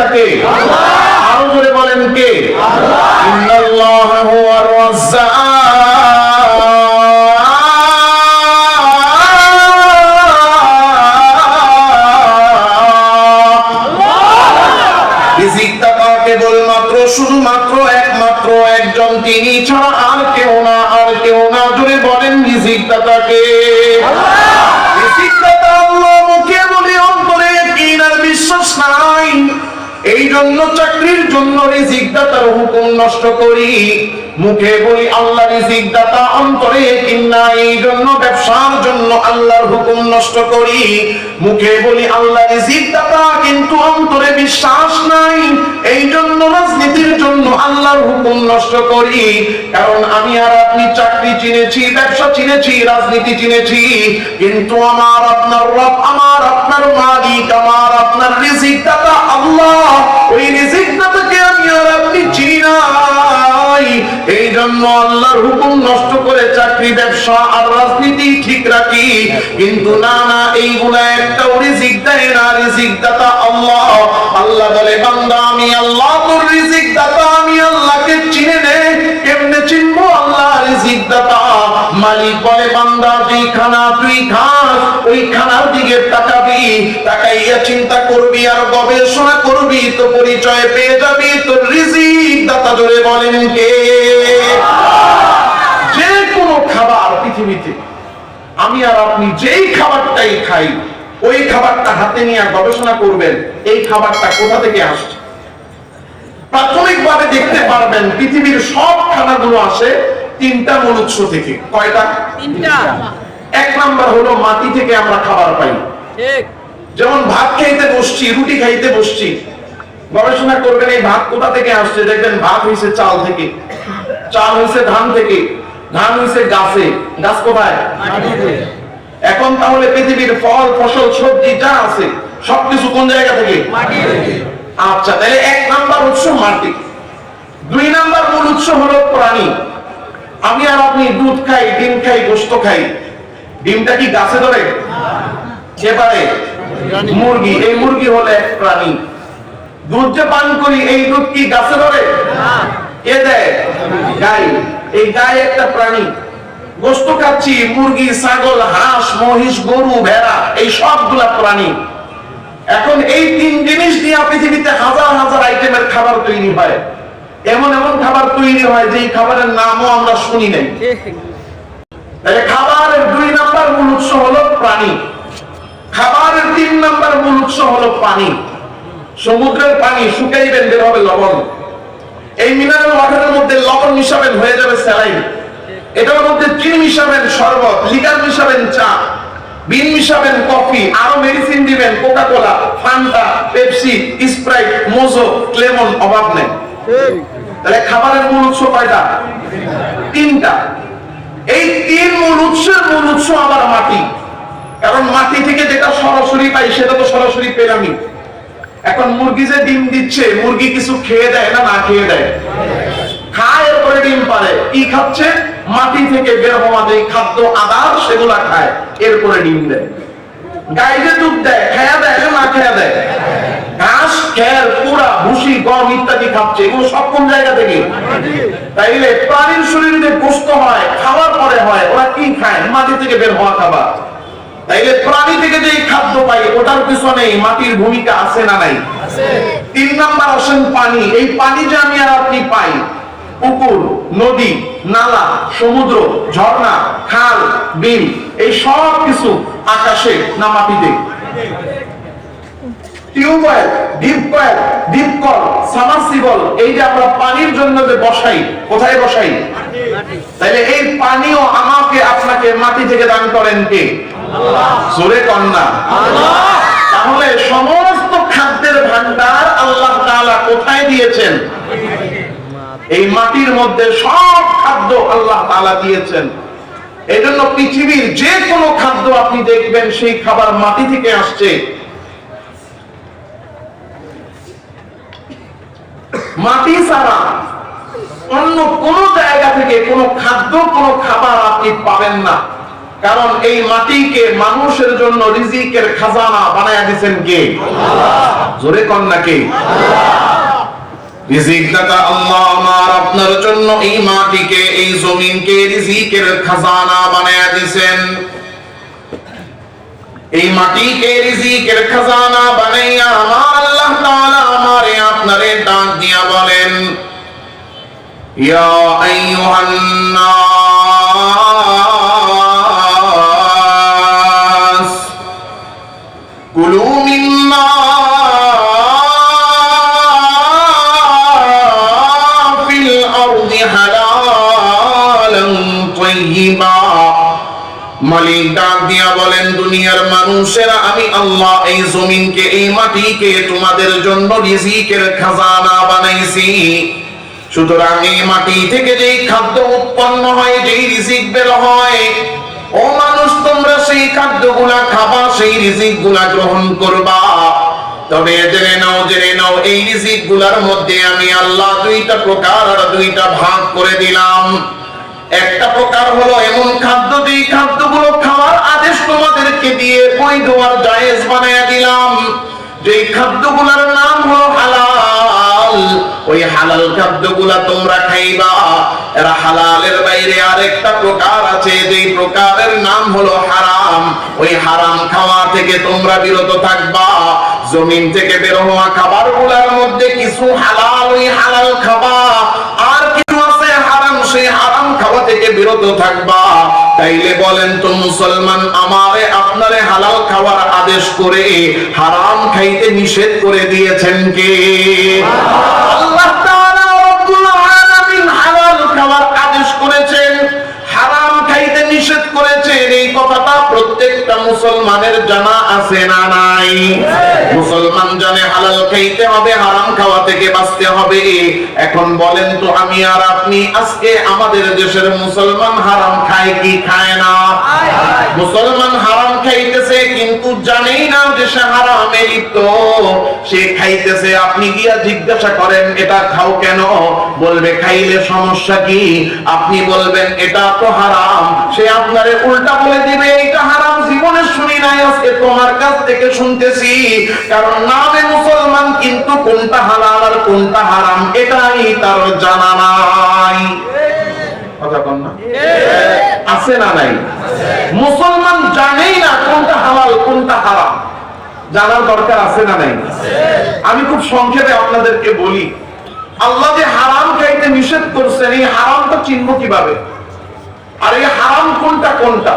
তাকে জন্য, চাকরির জন্য রিজিক দাতার হুকুম নষ্ট করি। মুখে বলি, আল্লাহ রিজিক দাতা অন্তরে নাই। এই জন্য ব্যবসার জন্য আল্লাহর হুকুম নষ্ট করি। মুখে বলি, আল্লাহ রিজিক দাতা কিন্তু অন্তরে বিশ্বাস নাই। এই জন্য রাজনীতির জন্য আল্লাহর হুকুম নষ্ট করি। কারণ আমি আর আপনি চাকরি চিনেছি, ব্যবসা চিনেছি, রাজনীতি চিনেছি। কিন্তু আমার আপনার রব, আমার আপনার মালিক জন্য আল্লাহর হুকুম নষ্ট করে চাকরি, ব্যবসা আর রাজনীতি ঠিক রাখি। কিন্তু না না, এইগুলা একটা রিজিক দেয় না। রিজিক দাতা আল্লাহ। আল্লাহ বলে, বান্দা, আমি আল্লাহ তোর রিজিক দাতা আমি আল্লাহকে চিনে নে। কেমনে চিনবো আল্লাহ রিজিক দাতা মালিক বলে, বান্দা যেই খানা তুই খাস ওই খানার দিকে তাকাবি। তাকাইয়া চিন্তা করবি আর গবেষণা করবি তো পরিচয় পেয়ে যাবি তোর রিজিক দাতা জোরে বলেন কে? যে কোনো খাবার পৃথিবীতে আমি আর আপনি যেই খাবারটাই খাই ওই খাবারটা হাতে নিয়ে গবেষণা করবেন এই খাবারটা কোথা থেকে আসছে? প্রাথমিকভাবে দেখতে পারবেন পৃথিবীর সব খানাগুলো আসে তিনটা মূল উৎস থেকে। কয়টা? তিনটা। এক নাম্বার হলো মাটি থেকে আমরা খাবার পাই। ঠিক। যেমন ভাত খাইতে বসছি রুটি খাইতে বসছি গবেষণা করবেন এই ভাত কোথা থেকে আসছে? দেখবেন ভাত হয়েছে চাল থেকে। চাল হয়েছে ধান থেকে। ধান হয়েছে গাছে। গাছ কোথায়? এখন তাহলে পৃথিবীর ফল ফসল সবজি যা আছে সবকিছু কোন জায়গা থেকে? আচ্ছা তাহলে এক নাম্বার উৎস মাটি। দুই নাম্বার মূল উৎস হলো প্রাণী। আমি আর আপনি দুধ খাই ডিম খাই গোস্ত খাই। ডিমটা কি গাছে ধরে? এবারে মুরগি এই মুরগি হলো প্রাণী। দুধ যে পান করি এই দুধ কি গাছে ধরে? দেয়? গাই। এই গাই একটা প্রাণী। গোস্ত খাচ্ছি মুরগি ছাগল হাঁস মহিষ গরু ভেড়া এই সবগুলা প্রাণী। এখন এই তিন জিনিস দিয়ে পৃথিবীতে হাজার হাজার আইটেমের খাবার তৈরি হয়। এমন এমন খাবার তৈরি হয় যে খাবারের নামও আমরা শুনি নাই। তাহলে খাবারের দুই নাম্বার মূল উৎস হলো প্রাণী। খাবারের তিন নাম্বার মূল উৎস হলো পানি। সমুদ্রের পানি শুকাইবেন বের হবে লবণ। এই মিনারেল ওয়াটারের মধ্যে লবণ মিশাবেন হয়ে যাবে স্যালাইন। এটার মধ্যে চিনি মিশাবেন শরবত লিকার মিশাবেন চা বিন মিশাবেন কফি আরও মেডিসিন দিবেন Coca Cola Fanta Pepsi Sprite Mojo lemon অভাব নেই। তাহলে খাবারের মূল উৎস কয়টা? তিনটা। এই তিন মূল উৎসের মূল উৎস আবার মাটি। কারণ মাটি থেকে যেটা সরাসরি পাই, সেটা তো সরাসরি পেলামি এখন মুরগি যে ডিম দিচ্ছে, মুরগি কিছু খেয়ে দেয় না না খেয়ে দেয়? খায়, এরপরে ডিম পারে কি খাচ্ছে? মাটি থেকে বের হওয়া যে খাদ্য, আদার, সেগুলা খায়, এরপরে ডিম দেয়। গাই যে দুধ দেয়, খেয়া দেয় না না খেয়া দেয়? ঘাস, খের পুরা ভুসি, গম ইত্যাদি খাচ্ছে, এগুলো সব কোন জায়গা থেকে? তাইলে প্রাণীর শরীরে যে গোস্ত হয়, খাওয়ার পরে হয়, ওরা কি খায়? মাটি থেকে বের হওয়া খাবার। তাইলে প্রাণী থেকে যে খাদ্য পাই ওটার পিছনে মাটির ভূমিকা আছে না নাই? তিন নাম্বার আসেন পানি। এই পানি যে আমি আর আপনি পাই পুকুর নদী নালা সমুদ্র ঝর্ণা খাল বিল এই সব কিছু আকাশে না মাটিতে। টিউবওয়েল ডিপওয়েল ডিপকল সামারসিবল এই যে আমরা পানির জন্য যে বসাই কোথায় বসাই? তাইলে এই পানিও আমাকে আপনাকে মাটি থেকে দান করেন কে? জোরে কন্যা। তাহলে সমস্ত খাদ্যের ভান্ডার আল্লাহ কোথায় দিয়েছেন? এই মাটির মধ্যে সব খাদ্য আল্লাহ দিয়েছেন। এই জন্য পৃথিবীর যে কোনো খাদ্য আপনি দেখবেন, সেই খাবার মাটি থেকে আসছে। মাটি ছাড়া অন্য কোন জায়গা থেকে কোন খাদ্য, কোন খাবার আপনি পাবেন না। কারণ এই মাটিকে মানুষের জন্য রিজিকের খাজানা বানায়া দিয়েছেন কে? জোরে কন্যাকে রিজিক দাতা আল্লাহ আমার আপনার জন্য এই মাটিকে এই জমিনকে রিজিকের খাজানা বানায়া দিয়েছেন এই মাটিকে রিজিকের খাজানা বানাইয়া আমার আল্লাহ তাআলা আমারে আপনারে ডাক দিয়া বলেন ইয়া আইয়ুহান নাস মানুষেরা, আমি আল্লাহ এই জমিনকে, এই মাটিকে তোমাদের জন্য রিজিকের খাজানা বানাইছি। সুতরাং এই মাটি থেকে যেই খাদ্য উৎপন্ন হয়, যেই রিজিক বের হয়, ও মানুষ, তোমরা সেই খাদ্যগুলা খাবা, সেই রিজিকগুলা গ্রহণ করবা। তবে জেনে নাও জেনে নাও, এই রিজিকগুলার মধ্যে আমি আল্লাহ দুইটা প্রকার আর দুইটা ভাগ করে দিলাম। একটা প্রকার হলো এমন খাদ্য, যেই খাদ্যগুলো আদেশ তোমাদেরকে দিয়ে বৈধ আর জায়েজ বানায়া দিলাম। যেই খাদ্যগুলোর নাম হলো হালাল, ওই হালাল খাদ্যগুলা তোমরা খাইবা। এরা হালালের বাইরে আরেকটা প্রকার আছে, যেই প্রকারের নাম হলো হারাম। ওই হারাম খাওয়া থেকে তোমরা বিরত থাকবা। জমিন থেকে বের হওয়া খাবারগুলার মধ্যে কিছু হালাল, ওই হালাল খাবা। আর কিছু আছে হারাম, সেই হারাম খাওয়া থেকে বিরত থাকবা। তাইলে বলেন তো মুসলমান, আমারে আপনারে হালাল খাওয়ার আদেশ করে হারাম খাইতে নিষেধ করে দিয়েছেন কে? আল্লাহ মুসলমানের জানা আছে না নাই? মুসলমান জানে হালাল খাইতে হবে, হারাম খাওয়া থেকে বাঁচতে হবে। এখন বলেন তো আমি আর আপনি, আজকে আমাদের দেশের মুসলমান হারাম খায় কি খায় না? মুসলমান হারাম খাইতেছে, কিন্তু জানেই না যে সে হারামে লিপ্ত। সে খাইতেছে, আপনি গিয়া জিজ্ঞাসা করেন, এটা খাও কেন? বলবে, খাইলে সমস্যা কি? আপনি বলবেন, এটা তো হারাম। সে আপনারে উল্টা বলে দিবে এটা হারাম জীবনে শুনি নাই, আজকে তোমার কাছ থেকে শুনতেছি। কারণ নামে মুসলমান কিন্তু কোনটা হালাল আর কোনটা হারাম, এটাই তার জানা নাই। আছে না নাই? মুসলমান জানেই না কোনটা হালাল, কোনটা হারাম। জানার দরকার আছে না নাই? আমি খুব সংক্ষেপে আপনাদেরকে বলি, আল্লাহ যে হারাম খাইতে নিষেধ করছেন, এই হারামটা চিনব কীভাবে? আর এই হারাম কোনটা কোনটা?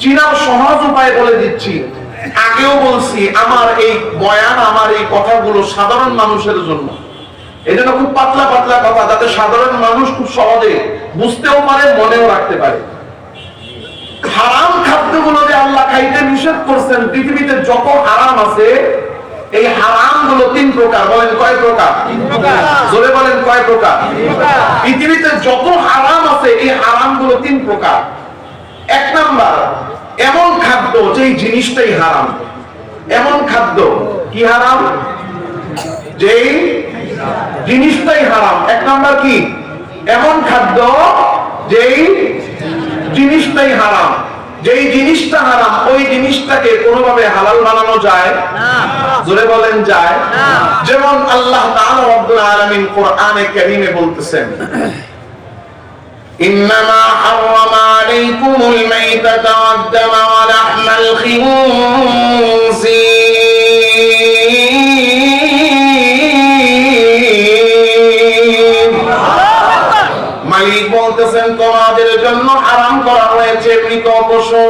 চিনার সহজ উপায় বলে দিচ্ছি। আগেও বলছি আমার এই বয়ান আমার এই কথাগুলো সাধারণ মানুষের জন্য। এই জন্য খুব পাতলা পাতলা কথা যাতে সাধারণ মানুষ খুব সহজে বুঝতেও পারে মনেও রাখতে পারে। হারাম খাদ্যগুলো যে আল্লাহ খাইতে নিষেধ করছেন পৃথিবীতে যত হারাম আছে এই হারামগুলো তিন প্রকার। বলেন কয় প্রকার? জোরে বলেন কয় প্রকার? পৃথিবীতে যত হারাম আছে এই হারামগুলো তিন প্রকার। এক নাম্বার, এমন খাদ্য যেই জিনিসটাই হারাম। এমন খাদ্য কি হারাম? যেই জিনিসটাই হারাম। এক নাম্বার কি? এমন খাদ্য যেই জিনিসটাই হারাম। যেই জিনিসটা হারাম, ওই জিনিসটাকে কোনোভাবে হালাল বানানো যায়? জোরে বলেন, যায়। যেমন আল্লাহ তাআলা রব্বুল আলামিন কোরআনে কারীমে বলতেছেন إنما حرم عليكم الميتة والدم ولحم الخنزير মালিক বলতেছেন তোমাদের জন্য হারাম করা হয়েছে মৃত পশু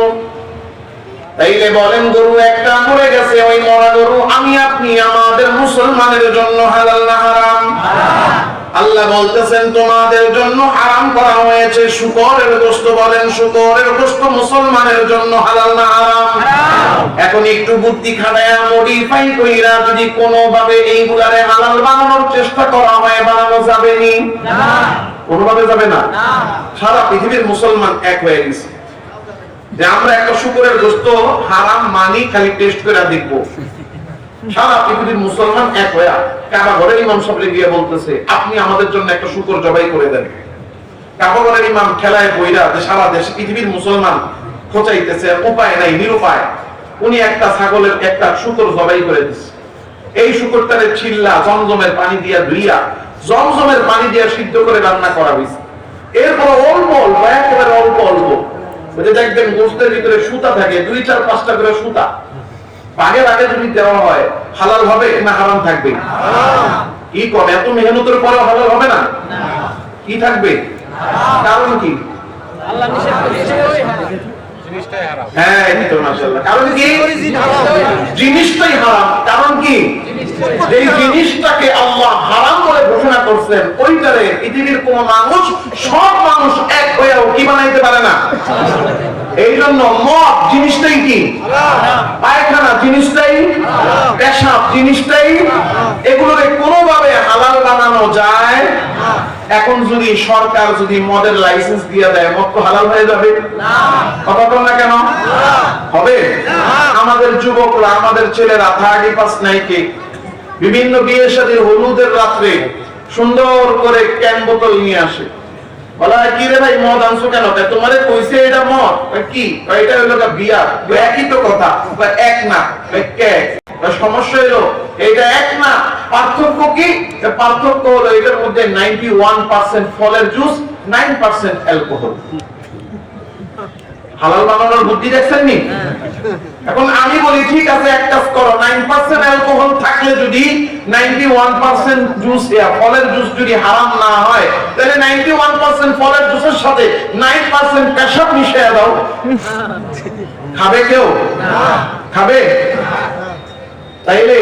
তাইলে বলেন গরু একটা মরে গেছে ওই মরা গরু আমি আপনি আমাদের মুসলমানের জন্য হালাল না হারাম আল্লাহ বলতেছেন তোমাদের জন্য হারাম করা হয়েছে। শুকরের গোস্ত বলেন শুকরের গোস্ত মুসলমানের জন্য হালাল না হারাম? এখন একটু বুদ্ধি খাটায়া মডিফাই কইরা যদি কোনোভাবে এইগুলারে হালাল বানানোর চেষ্টা করা হয় বানানো যাবে নি? কোনোভাবে যাবে না? সারা পৃথিবীর মুসলমান এক হয়ে গেছে। যে আমরা একটা শুকুরের গোস্ত হারাম মানি খালি টেস্ট করে দেখব। সারা পৃথিবীর মুসলমান এক হয়ে কাবা ঘরের ইমাম সাহেব গিয়ে বলতেছে, আপনি আমাদের জন্য একটা শুকুর জবাই করে দেন। কাবা ঘরের ইমাম খেলায় বইরা যে সারা দেশে পৃথিবীর মুসলমান খোঁচাইতেছে, উপায় নাই, নিরুপায়, উনি একটা ছাগলের একটা শুকুর জবাই করে দিচ্ছে এই শুকরটারে চিল্লা জমজমের পানি দিয়া ধুইয়া, জমজমের পানি দিয়া সিদ্ধ করে রান্না করা হয়েছে এরপর অল্প অল্প, একেবারে অল্প অল্প দেখবেন গোস্তের ভিতরে সুতা থাকে, দুই চার পাঁচটা করে সুতা। বাঘের আগে যদি দেওয়া হয় হালাল হবে না হারাম থাকবে? কি কম এত মেহনতের পরেও হালাল হবে না? কি থাকবে? কারণ কি? আল্লাহ নিষেধ করেছে এই তো মাশাআল্লাহ। কারণ কি? জিনিসটাই হারাম। কারণ কি? এই জিনিসটাকে আল্লাহ হারাম বলে ঘোষণা করছেন ওইটারে পৃথিবীর কোন মানুষ সব মানুষ এক হয়েও কি বানাইতে পারে না? এই জন্য মদ জিনিসটাই কি? পায়খানা জিনিসটাই? পেশাব জিনিসটাই? এগুলোকে কোনোভাবে হালাল বানানো যায়? এখন যদি সরকার যদি মদের লাইসেন্স দিয়ে দেয় মদ তো হালাল হয়ে যাবে। কথা বল না কেন? হবে? আমাদের যুবকরা আমাদের ছেলেরা থার্টি পাস নাইটে বিভিন্ন বিয়ে শাদীর হলুদের রাত্রে সুন্দর করে ক্যান বোতল নিয়ে আসে। এটা হলো গা একই তো কথা। এক না। সমস্যা হলো এটা এক না। পার্থক্য কি? পার্থক্য হলো এটার মধ্যে নাইনটি ওয়ান পার্সেন্ট ফলের জুস নাইন পার্সেন্ট অ্যালকোহল হালাল বানানোর বুদ্ধি দেখছেন নি এখন আমি বলি ঠিক আছে এক কাজ করো নাইন পার্সেন্ট অ্যালকোহল থাকলে যদি নাইনটি ওয়ান পার্সেন্ট জুস ফলের জুস যদি হারাম না হয় তাহলে নাইনটি ওয়ান পার্সেন্ট ফলের জুসের সাথে নাইন পার্সেন্ট পেশাব মিশিয়ে দাও। খাবে কেউ? খাবে? তাইলে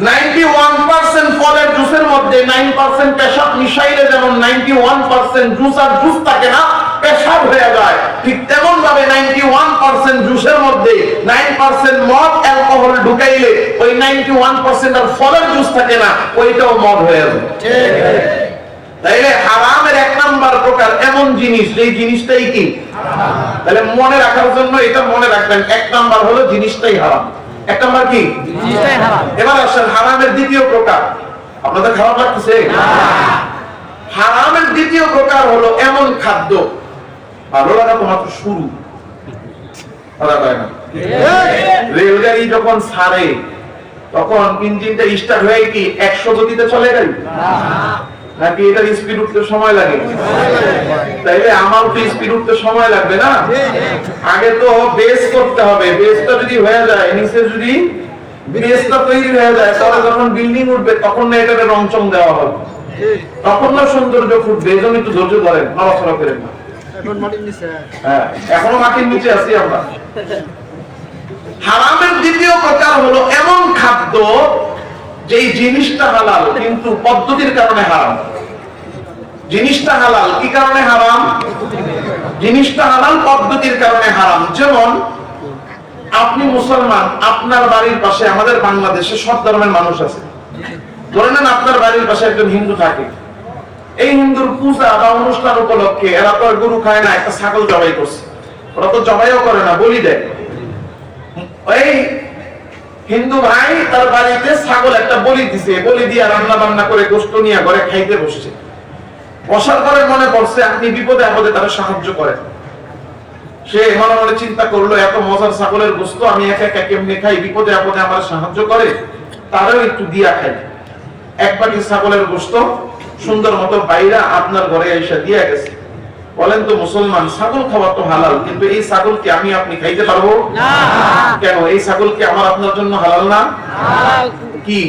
নাইনটি ওয়ান পার্সেন্ট ফলের জুসের মধ্যে নাইন পার্সেন্ট পেশাব মিশাইলে যেমন নাইনটি ওয়ান পার্সেন্ট জুস আর জুস থাকে না পেশাব হয়ে যায়। ঠিক তেমন ভাবে নাইনটি ওয়ান পার্সেন্ট জুসের মধ্যে নাইন পার্সেন্ট মদ অ্যালকোহল ঢুকাইলে ওই নাইনটি ওয়ান পার্সেন্ট আর ফলের জুস থাকে না ওইটাও মদ হয়ে যায়। তাইলে হারামের এক নাম্বার প্রকার এমন জিনিস যেই জিনিসটাই কি? তাহলে মনে রাখার জন্য এটা মনে রাখবেন এক নাম্বার হলো জিনিসটাই হারাম। এক নাম্বার কি? জিনিসটাই হারাম। এবার আসেন হারামের দ্বিতীয় প্রকার। আপনাদের খারাপ লাগতেছে? হারামের দ্বিতীয় প্রকার হলো এমন খাদ্য ভালো লাগা তো মাত্র শুরু রেলগাড়ি যখন ছাড়ে, তখন ইঞ্জিনটা স্টার্ট হয়ে কি একশো গতিতে চলে গাড়ি? নাকি এটার স্পিড উঠতে সময় লাগে? তাইলে আমার তো স্পিড উঠতে সময় লাগবে না। আগে তো বেস করতে হবে। বেসটা যদি হয়ে যায়, নিচে যদি বেসটা তৈরি হয়ে যায়, তাহলে যখন বিল্ডিং উঠবে, তখন না এটাকে রং দেওয়া হবে। তখন না সৌন্দর্য ফুটবে, এই জন্য একটু ধৈর্য ধরেন, নড়াচড়া করেন না। হ্যাঁ এখনও মাটির নিচে আছি আমরা। হারামের দ্বিতীয় প্রকার হলো এমন খাদ্য যেই জিনিসটা হালাল, কিন্তু পদ্ধতির কারণে হারাম। জিনিসটা হালাল, কি কারণে হারাম? জিনিসটা হালাল, পদ্ধতির কারণে হারাম। যেমন, আপনি মুসলমান, আপনার বাড়ির পাশে আমাদের বাংলাদেশে সব ধর্মের মানুষ আছে। ধরে নেন আপনার বাড়ির পাশে একজন হিন্দু থাকে। এই হিন্দুর পূজা বা অনুষ্ঠান উপলক্ষে এরা তো গরু খায় না, একটা ছাগল জবাই করছে। ওরা তো জবাইও করে না, বলি দেয়। ওই হিন্দু ভাই তার বাড়িতে ছাগল একটা বলি দিছে বলি দিয়ে রান্না বান্না করে গোস্ত নিয়ে ঘরে খাইতে বসছে। বসার পরে মনে করছে আপনি বিপদে আপদে তারা সাহায্য করেন। সে মনে মনে চিন্তা করল, এত মজার ছাগলের গোস্ত আমি একা একা কেমনে খাই, বিপদে আপদে আমার সাহায্য করে? তারও একটু দিয়া খাই এক বাটি ছাগলের গোস্ত সুন্দর মতো বাইরা আপনার ঘরে এসে দিয়া গেছে। বলেন তো মুসলমান ছাগল খাওয়া তো হালাল কিন্তু এই ছাগল কি আমি আপনি খাইতে পারব? কেন এই ছাগল কি আমার আপনার জন্য হালাল না? কি?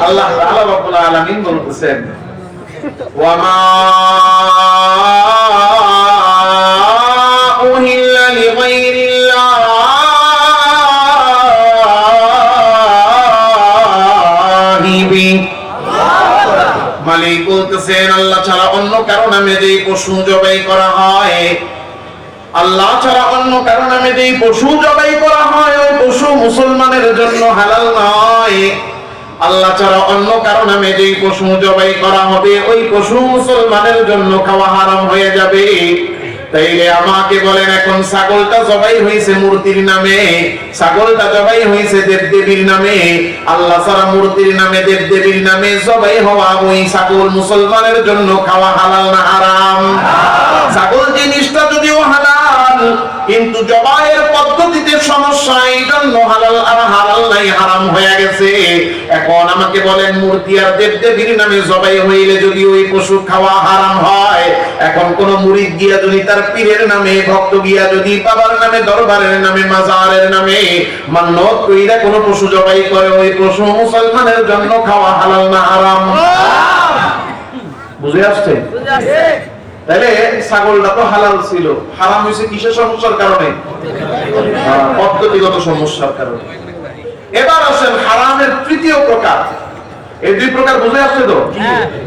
আল্লাহ রাব্বুল আলামিন বলতেছেন ওয়ামা পশু জবাই করা হয়। আল্লাহ ছাড়া অন্য কারও নামে যেই পশু জবাই করা হয় ওই পশু মুসলমানের জন্য হালাল নয়। আল্লাহ ছাড়া অন্য কারও নামে যেই পশু জবাই করা হবে, ওই পশু মুসলমানের জন্য খাওয়া হারাম হয়ে যাবে। তাইলে আমাকে বলেন, এখন ছাগলটা জবাই হয়েছে মূর্তির নামে, ছাগলটা জবাই হয়েছে দেব দেবীর নামে, আল্লাহ ছাড়া মূর্তির নামে দেব দেবীর নামে জবাই হওয়া ওই ছাগল মুসলমানের জন্য খাওয়া হালাল না হারাম? ছাগল জিনিসটা যদিও হালাল, কিন্তু জবাইয়ের পদ্ধতিতে সমস্যা এই জন্য হালাল আর হালাল নাই, হারাম হয়ে গেছে। এখন আমাকে বলেন, মূর্তি আর দেব দেবীর নামে জবাই হইলে যদি ওই পশু খাওয়া হারাম হয় এখন কোন মুরিদ গিয়া যদি তার পীরের নামে ভক্ত গিয়া যদি বাবার নামে দরবারের নামে মাজারের নামে মান্যত কইরা কোন পশু জবাই করে ওই পশু মুসলমানের জন্য খাওয়া হালাল না হারাম? বুঝে আসছে? তাহলে ছাগলটা তো হালাল ছিল। হারাম হয়েছে কিসের সমস্যার কারণে? পদ্ধতিগত সমস্যার কারণে। এবার আসেন হারামের তৃতীয় প্রকার। এই দুই প্রকার বুঝে আসছে তো? হ্যাঁ।